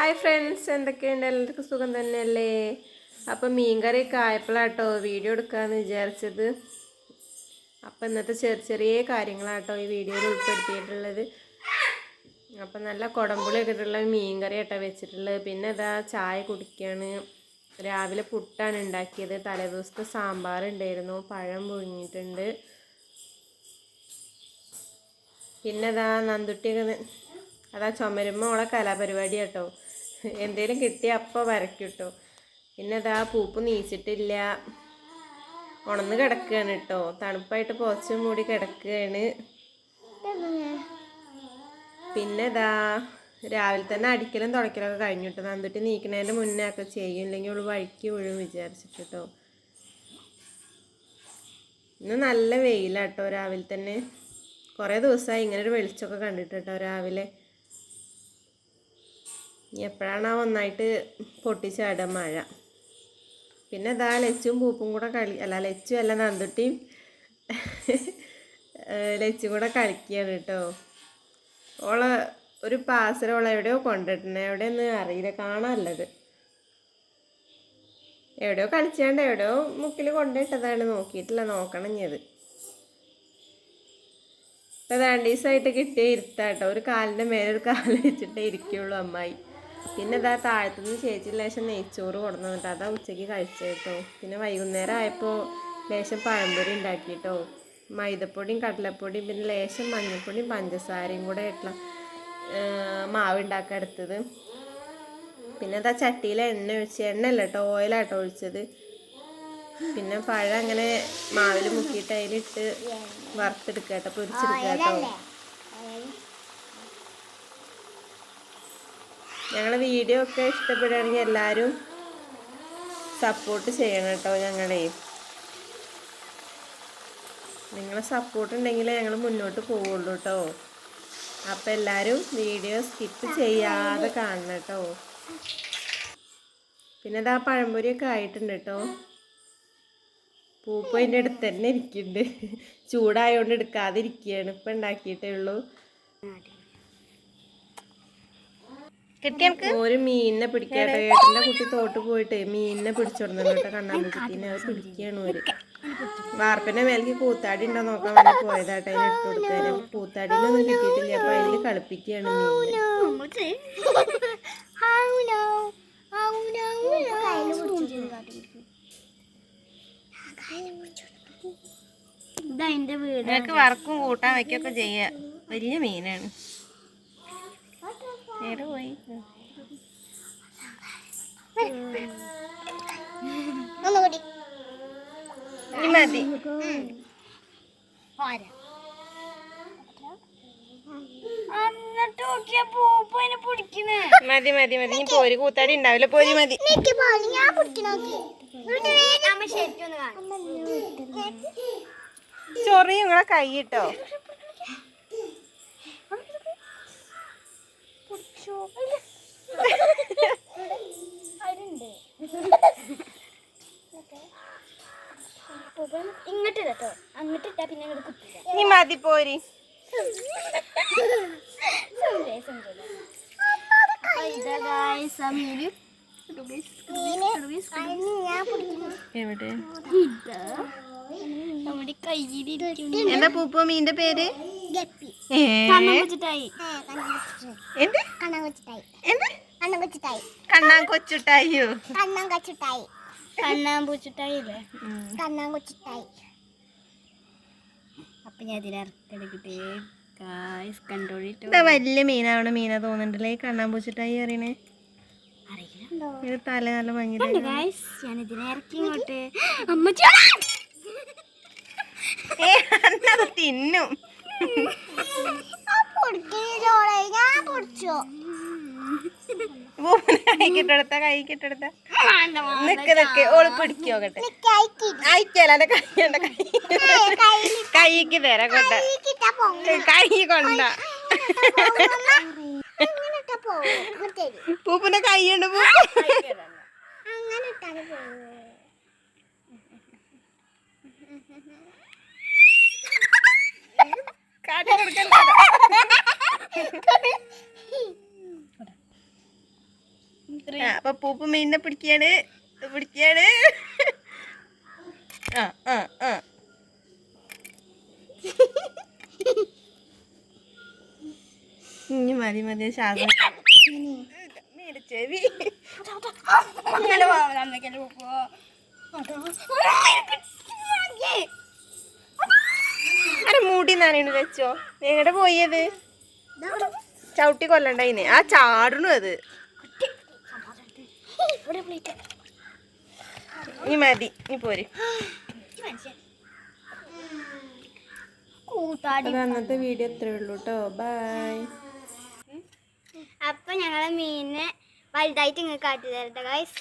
Hi friends എന്തൊക്കെയുണ്ട്? എല്ലാവർക്കും സുഖം തന്നെയല്ലേ? അപ്പം മീൻകറിയൊക്കെ ആയപ്പോഴാട്ടോ വീഡിയോ എടുക്കാമെന്ന് വിചാരിച്ചത്. അപ്പം ഇന്നത്തെ ചെറിയ ചെറിയ കാര്യങ്ങളാട്ടോ ഈ വീഡിയോയിൽ ഉൾപ്പെടുത്തിയിട്ടുള്ളത്. അപ്പം നല്ല കുടമ്പുളിയൊക്കെ ഇട്ടുള്ള മീൻകറി ആട്ടോ വെച്ചിട്ടുള്ളത്. പിന്നെ ഇതാ ചായ കുടിക്കുകയാണ് രാവിലെ പുട്ടാണ് ഉണ്ടാക്കിയത്. തലേദിവസത്തെ സാമ്പാർ ഉണ്ടായിരുന്നു. പഴം പുഴുങ്ങിയിട്ടുണ്ട്. പിന്നെ അതാ നന്തുട്ടിയൊക്കെ അതാ ചുമരുമ്പോൾ ഓളെ കലാപരിപാടി കേട്ടോ എന്തേലും കിട്ടിയ അപ്പോൾ വരക്കിട്ടോ കേട്ടോ പിന്നെ അതാ പൂപ്പ് നീച്ചിട്ടില്ല. ഉണന്ന് കിടക്കുകയാണ് കേട്ടോ തണുപ്പായിട്ട് പോച്ചും മൂടി കിടക്കുകയാണ് പിന്നെ ഇതാ രാവിലെ തന്നെ അടിക്കലും തുടയ്ക്കലൊക്കെ കഴിഞ്ഞു കേട്ടോ നന്തുട്ടി നീക്കണേന്റെ മുന്നേ ഒക്കെ ചെയ്യും. ഇല്ലെങ്കിൽ ഉള്ളു വഴിക്ക് വീഴും വിചാരിച്ചിട്ട് കേട്ടോ ഇന്ന് നല്ല വെയിലാട്ടോ രാവിലെ തന്നെ. കുറേ ദിവസമായി ഇങ്ങനെ ഒരു വെളിച്ചമൊക്കെ കണ്ടിട്ട് കേട്ടോ രാവിലെ? എപ്പോഴാണ് ഒന്നായിട്ട് പൊട്ടിച്ചാടുക മഴ. പിന്നെ ഇതാ ലച്ചും പൂപ്പും കൂടെ കളി അല്ല ലച്ചും അല്ല നന്തുട്ടിയും ഏഹ് ലച്ചും കൂടെ കളിക്കുകയാണ് കേട്ടോ. ഓളെ ഒരു പാസര ഓളെ എവിടെയോ കൊണ്ടിട്ടുണ്ട് എവിടെയൊന്നും അറിയില്ല. കാണാനല്ലത് എവിടെയോ കളിച്ചാണ്ട് എവിടെയോ മുക്കിൽ കൊണ്ടിട്ടതാണ്. നോക്കിയിട്ടില്ല. നോക്കണം അത്. ഇപ്പൊ രണ്ട് ദിവസമായിട്ട് കിട്ടിയ ഇരുത്താട്ടോ. ഒരു കാലിന്റെ മേലെ ഒരു കാൽ വെച്ചിട്ടേ ഇരിക്കുള്ളൂ അമ്മായി. പിന്നെ ഇതാ താഴത്തുനിന്ന് ചേച്ചി ലേശം നെയ്ച്ചോറ് കൊടുന്നു. കേട്ടോ അതാ ഉച്ചയ്ക്ക് കഴിച്ചത് കേട്ടോ. പിന്നെ വൈകുന്നേരം ആയപ്പോൾ ലേശം പഴംപൊരി ഉണ്ടാക്കി കേട്ടോ മൈദപ്പൊടിയും കടലപ്പൊടിയും പിന്നെ ലേശം മഞ്ഞൾപ്പൊടിയും പഞ്ചസാരയും കൂടെ ആയിട്ടുള്ള മാവ് ഉണ്ടാക്കാൻ എടുത്തത്. പിന്നെ അതാ ചട്ടിയിൽ എണ്ണ ഒഴിച്ച് എണ്ണ അല്ല കേട്ടോ ഓയിലാട്ടോ ഒഴിച്ചത്. പിന്നെ പഴം അങ്ങനെ മാവിൽ മുക്കിയിട്ട് അതിലിട്ട് വറുത്തെടുക്കുക കേട്ടോ പൊരിച്ചെടുക്കുക കേട്ടോ. ഞങ്ങളെ വീഡിയോ ഒക്കെ ഇഷ്ടപ്പെടുകയാണെങ്കിൽ എല്ലാവരും സപ്പോർട്ട് ചെയ്യണം കേട്ടോ ഞങ്ങളെ. നിങ്ങളെ സപ്പോർട്ട് ഉണ്ടെങ്കിലേ ഞങ്ങൾ മുന്നോട്ട് പോവുള്ളൂ കേട്ടോ. അപ്പം എല്ലാവരും വീഡിയോ സ്കിപ്പ് ചെയ്യാതെ കാണണം കേട്ടോ. പിന്നെ ഇതാ പഴംപൊരിയൊക്കെ ആയിട്ടുണ്ട് കേട്ടോ. പൂപ്പ അതിന്റെ അടുത്ത് തന്നെ ഇരിക്കുന്നുണ്ട്. ചൂടായോണ്ട് എടുക്കാതിരിക്കുകയാണ്. ഇപ്പം ഉണ്ടാക്കിയിട്ടേ ഉള്ളൂ. ഒരു മീനിനെ പിടിക്കാട്ടെ. ഏട്ടന്റെ കുട്ടി തോട്ട് പോയിട്ട് മീനിനെ പിടിച്ചോടുന്നു കേട്ടോ. കണ്ണാമ്പൂച്ചിനെ അത് പിടിക്കുകയാണ് ഒരു വാർപ്പിന്റെ മേലേക്ക് കൂത്താടി ഉണ്ടോ നോക്കാൻ വേണ്ടി പോയതാട്ടെ അതിന് ഇട്ട് കൊടുക്കാൻ. അപ്പൊ കൂത്താടിനൊന്നും കിട്ടിയിട്ടില്ല. അപ്പൊ അതിൽ കളിപ്പിക്കുകയാണ് ഇതാ ഇതതിന്റെ വീട്. നിനക്ക് വറക്കും കൂട്ടാൻ വെക്കൊക്കെ ചെയ്യാ. വലിയ മീനാണ്. നേരെ പോയി മതി. മതി മതി മതി. ഇനി പോരി കൂത്താടി ഉണ്ടാവില്ല. പോരി മതി. ചൊറി നിങ്ങളെ കൈ ഇട്ടോ. ഇങ്ങോട്ട് കേട്ടോ അങ്ങോട്ട് ഇട്ടാ പിന്നെ അങ്ങോട്ട് കുത്തില്ല നീ മതി പോരി എവിടെ നമ്മുടെ കയ്യിൽ എന്താ പൂപ്പോ മീന്റെ പേര് ഗപ്പി മീനാണ് മീന തോന്നണ്ടല്ലേ എന്ത്? കണ്ണം വെച്ചിട്ടായി എന്ത്? കണ്ണം വെച്ചിട്ടായി കണ്ണാൻ കൊച്ചുട്ടായോ കണ്ണം കച്ചിട്ടായി കണ്ണാൻ പൂച്ചിട്ടായി അല്ലേ കണ്ണാൻ കൊച്ചിട്ടായി അപ്പൊ ഞാൻ ഇതിനറക്കെടുക്കട്ടെ ഗായ്സ് കണ്ടോളിട്ടോ. ഇതാ വലിയ മീനാവണ മീന തോന്നുന്നുണ്ടല്ലേ ഈ കണ്ണാൻ പൂച്ചിട്ടായി അറിയണേ ഇത് തല നല്ല ഭംഗി ഇറക്കി ഇങ്ങോട്ട്. തിന്നും. പൊടിച്ചോ. കൈ നിക്ക് നിക്ക് ഓൾ അയക്കല എന്റെ കൈക്ക് തരാം കൊണ്ട. കൈ കൊണ്ട. പൂപ്പിന്റെ കൈയുണ്ട് പൂപ്പ്. അങ്ങനെ കാട്ടി കൊടുക്കണ്ട. അപ്പൊ പൂപ്പ് മീനിനെ പിടിക്കാണ്. പിടിക്കാണ്. ആ ആ ആ. ഇനി മതി മതി ശ്വാസം ചെവി. അങ്ങനെ പോവാം അമ്മയ്ക്കല്ലേ അരെ മൂടി നനയണ് വെച്ചോ. എങ്ങടെ പോയത്? ചവിട്ടി കൊല്ലണ്ടായിനെ. ആ ചാടണു അത്. ഈ മതി. ഈ പോര്. അന്നത്തെ വീഡിയോ ഇത്രേ ഉള്ളൂ കേട്ടോ ബൈ അപ്പൊ ഞങ്ങളെ മീനിനെ വലുതായിട്ട് ഇങ്ങനെ കാട്ടി തരട്ടെ ഗൈസ്